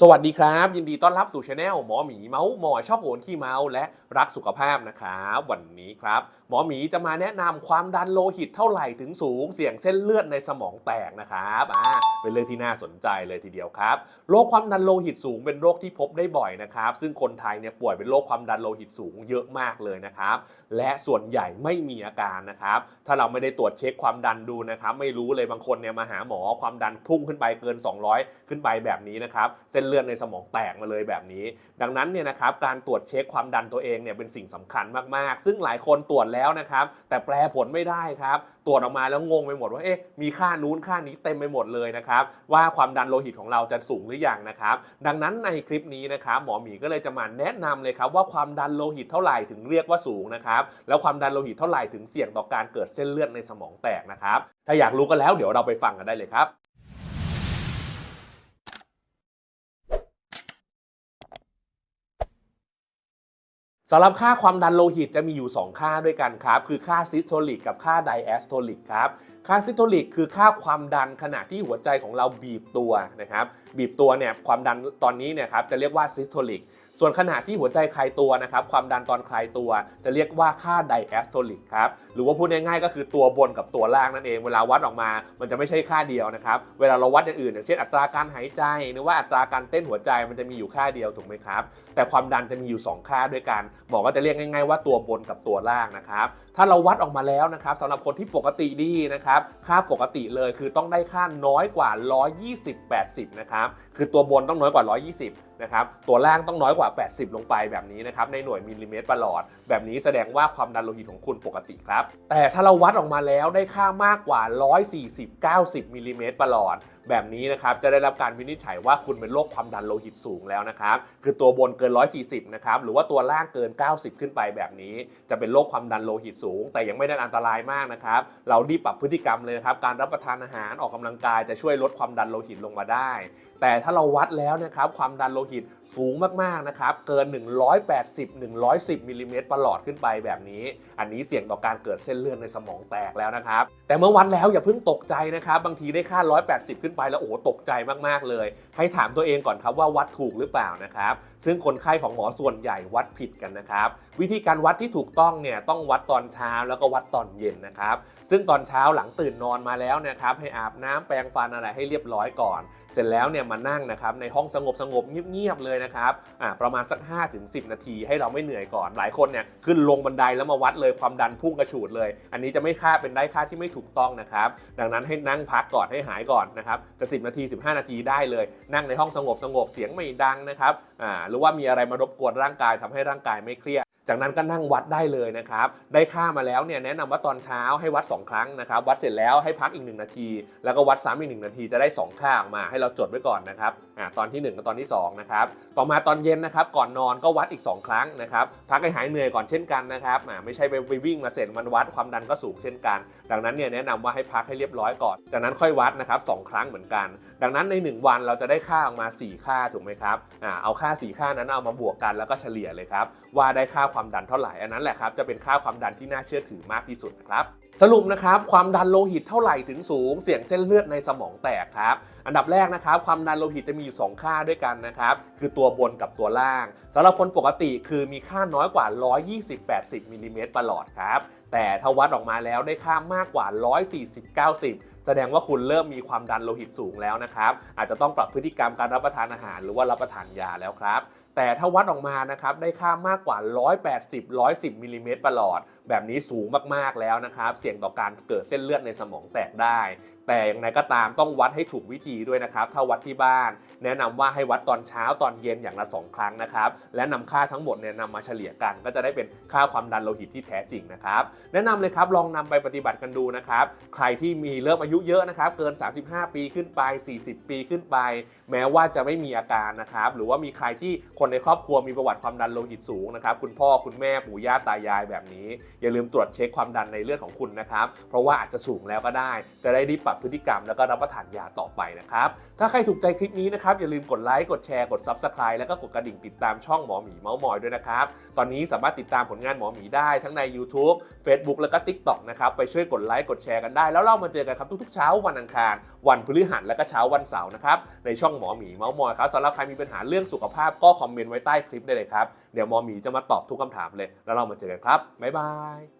สวัสดีครับ ยินดีต้อนรับสู่ช anel หมอหมีเมาส์หมอชอบโอนขี้เมาส์และรักสุขภาพนะครับวันนี้ครับ หมอหมีจะมาแนะนำความดันโลหิตเท่าไหร่ถึงสูง เสี่ยงเส้นเลือดในสมองแตกนะครับอ่าเป็นเรื่องที่น่าสนใจเลยทีเดียวครับโรคความดันโลหิตสูงเป็นโรคที่พบได้บ่อยนะครับ ซึ่งคนไทยเนี่ยป่วยเป็นโรคความดันโลหิตสูงเยอะมากเลยนะครับและส่วนใหญ่ไม่มีอาการนะครับถ้าเราไม่ได้ตรวจเช็คความดันดูนะครับไม่รู้เลยบางคนเนี่ยมาหาหมอความดันพุ่งขึ้นไปเกิน 200 ขึ้นไปแบบนี้นะครับเส้นเลือดในสมองแตกมาเลยแบบนี้ ดังนั้นเนี่ยนะครับการตรวจเช็คความดันตัวเองเนี่ยเป็นสิ่งสำคัญมาก ๆ ซึ่งหลายคนตรวจแล้วนะครับ แต่แปลผลไม่ได้ครับ ตรวจออกมาแล้วงงไปหมดว่าเอ๊ะมีค่านู้นค่านี้เต็มไปหมดเลยนะครับ ว่าความดันโลหิตของเราจะสูงหรือยังนะครับ ดังนั้นในคลิปนี้นะครับหมอหมีก็เลยจะมาแนะนำเลยครับว่าความดันโลหิตเท่าไหร่ถึงเรียกว่าสูงนะครับแล้วความดันโลหิตเท่าไหร่ถึงเสี่ยงต่อการเกิดเส้นเลือดในสมองแตกนะครับถ้าอยากรู้กันแล้วเดี๋ยวเราไปฟังกันได้เลยครับ สำหรับค่าความดันโลหิตจะมีอยู่ 2 ค่าด้วยกันครับ คือค่าซิสโทลิกกับค่าไดแอสโทลิกครับ ค่าซิสโทลิกคือค่าความดันขณะที่หัวใจของเราบีบตัวนะครับ บีบตัวเนี่ยความดันตอนนี้เนี่ยครับจะเรียกว่าซิสโทลิก ส่วนขณะที่หัวใจคลายตัวนะครับความดันตอนคลายตัวจะเรียกว่าค่าไดแอสโทลิกครับหรือว่าพูดง่ายๆก็คือตัวบนกับตัวล่างนั่นเองเวลาวัดออกมา มันจะไม่ใช่ค่าเดียวนะครับเวลาเราวัดอย่างอื่นอย่างเช่นอัตราการหายใจหรือว่าอัตราการเต้นหัวใจมันจะมีอยู่ค่าเดียวถูกไหมครับแต่ความดันจะมีอยู่ 2 ค่าด้วยกันบอกว่าจะเรียกง่าย ๆ ว่าตัวบนกับตัวล่างนะครับถ้าเราวัดออกมาแล้วนะครับสำหรับคนที่ปกติดีนะครับค่าปกติเลยคือต้องได้ค่าน้อยกว่า 120 80นะครับคือตัวบนต้องน้อยกว่า 120นะครับตัวล่างต้องน้อยกว่า 80 ลงไปแบบนี้นะครับในหน่วยมิลลิเมตรประหลอด แบบนี้แสดงว่าความดันโลหิตของคุณปกติครับ แต่ถ้าเราวัดออกมาแล้วได้ค่ามากกว่า 140 90 มิลลิเมตรประหลอด แบบนี้นะครับจะได้รับการวินิจฉัยว่าคุณเป็นโรคความดันโลหิตสูงแล้วนะครับคือตัวบนเกิน 140 นะครับหรือว่าตัวล่างเกิน 90 ขึ้นไปแบบนี้ จะเป็นโรคความดันโลหิตสูง แต่ยังไม่ได้อันตรายมากนะครับเรารีบปรับพฤติกรรมเลยนะครับการรับประทานอาหารออกกำลังกายจะช่วยลดความดันโลหิตลงมาได้ แต่ถ้าเราวัดแล้วนะครับความดันโลหิตสูงมากๆนะครับ เกิน 180 110มิลลิเมตรประหลอดขึ้นไปแบบนี้ อันนี้เสี่ยงต่อการเกิดเส้นเลือดในสมองแตกแล้วนะครับ แต่เมื่อวัดแล้วอย่าเพิ่งตกใจนะครับ บางทีได้ค่า 180 ขึ้นไปแล้วโอ้โหตกใจมากๆเลย ให้ถามตัวเองก่อนครับว่าวัดถูกหรือเปล่านะครับ ซึ่งคนไข้ของหมอส่วนใหญ่วัดผิดกันนะครับ วิธีการวัดที่ถูกต้องเนี่ยต้องวัดตอนเช้าแล้วก็วัดตอนเย็นนะครับ ซึ่งตอนเช้าหลังตื่นนอนมาแล้วนะครับให้อาบน้ำแปรงฟันอะไรให้เรียบร้อยก่อน เสร็จแล้วเนี่ยมานั่งนะครับในห้องสงบสงบเงียบียบๆเลยนะครับอ่าประมาณสัก 5-10 นาที ให้เราไม่เหนื่อยก่อนหลายคนเนี่ยขึ้นลงบันไดแล้วมาวัดเลยความดันพุ่งกระฉูดเลย อันนี้จะไม่ค่าเป็นได้ค่าที่ไม่ถูกต้องนะครับดังนั้นให้นั่งพักก่อนให้หายก่อนนะครับจะ 10 นาที 15 นาทีได้เลย นั่งในห้องสงบสงบเสียงไม่ดังนะครับอ่าหรือว่ามีอะไรมารบกวนร่างกายทำให้ร่างกายไม่เครียด จากนั้นก็นั่งวัดได้เลยนะครับ ได้ค่ามาแล้วเนี่ยแนะนำว่าตอนเช้าให้วัด 2 ครั้งนะครับ วัดเสร็จแล้วให้พักอีก 1 นาที แล้วก็วัดซ้ำอีก 1 นาทีจะได้ 2 ค่าออกมาให้เราจดไว้ก่อนนะครับอ่าตอนที่ 1 กับตอนที่ 2 นะครับ ต่อมาตอนเย็นนะครับก่อนนอนก็วัดอีก 2 ครั้งนะครับพักให้หายเหนื่อยก่อนเช่นกันนะครับอ่าไม่ใช่ไปวิ่งมาเสร็จมันวัดความดันก็สูงเช่นกัน ดังนั้นเนี่ยแนะนำว่าให้พักให้เรียบร้อยก่อน จากนั้นค่อยวัดนะครับสองครั้งเหมือนกัน ดังนั้นใน 1 วันเราจะได้ค่าออกมา 4 ค่าถูกไหมครับอ่าเอาค่า 4 ค่านั้นเอามาบวกกันแล้วก็เฉลี่ยเลยครับว่าได้ค่าความดันเท่าไหร่อันนั้นแหละครับจะเป็นค่าความดันที่น่าเชื่อถือมากที่สุดนะครับสรุปนะครับความดันโลหิตเท่าไหร่ถึงสูง เสี่ยงเส้นเลือดในสมองแตกครับอันดับแรกนะครับความดันโลหิตจะมีอยู่ 2 ค่าด้วยกันนะครับคือตัวบนกับตัวล่างสำหรับคนปกติคือมีค่าน้อยกว่า 120-80มิลลิเมตรประหลอดครับแต่ถ้าวัดออกมาแล้วได้ค่ามากกว่า 140-90 แสดงว่าคุณเริ่มมีความดันโลหิตสูงแล้วนะครับ อาจจะต้องปรับพฤติกรรมการรับประทานอาหาร หรือว่ารับประทานยาแล้วครับ แต่ถ้าวัดออกมานะครับได้ค่ามากกว่า 180-110มิลลิเมตรประหลอด แบบนี้สูงมากๆแล้วนะครับ เสี่ยงต่อการเกิดเส้นเลือดในสมองแตกได้ แต่อย่างไรก็ตามต้องวัดให้ถูกวิธีด้วยนะครับ ถ้าวัดที่บ้าน แนะนำว่าให้วัดตอนเช้าตอนเย็นอย่างละ 2 ครั้งนะครับ และนำค่าทั้งหมดเนี่ยนำมาเฉลี่ยกัน ก็จะได้เป็นค่าความดันโลหิตที่แท้จริงนะครับ แนะนำเลยครับลองนำไปปฏิบัติกันดูนะครับ ใครที่มีเริ่มอายุเยอะนะครับ เกิน 35 ปีขึ้นไป 40 ปีขึ้นไป แม้ว่าจะไม่มีอาการนะครับ หรือว่ามีใครที่คนคนในครอบครัวมีประวัติความดันโลหิตสูงนะครับ คุณพ่อคุณแม่ปู่ย่าตายายแบบนี้ อย่าลืมตรวจเช็คความดันในเลือดของคุณนะครับ เพราะว่าอาจจะสูงแล้วก็ได้ จะได้รีบปรับพฤติกรรมแล้วก็รับประทานยาต่อไปนะครับ ถ้าใครถูกใจคลิปนี้นะครับ อย่าลืมกดไลค์ กดแชร์ กด Subscribe แล้วก็กดกระดิ่งติดตามช่องหมอหมีเมาส์มอยด้วยนะครับ ตอนนี้สามารถติดตามผลงานหมอหมีได้ทั้งใน YouTube Facebook แล้วก็ TikTok นะครับ ไปช่วยกดไลค์ กดแชร์กันได้ แล้วเรามาเจอกันครับทุกกเช้าวันอังคาร วันพฤหัสและก็เช้าวันเสาร์นะครับในช่องหมอหมีเมาส์มอยครับสำหรับใครมีปัญหาเรื่องสุขภาพก็คอมเมนต์ไว้ใต้คลิปได้เลยครับเดี๋ยวหมอหมีจะมาตอบทุกคำถามเลย แล้วเรามาเจอกันครับบ๊ายบาย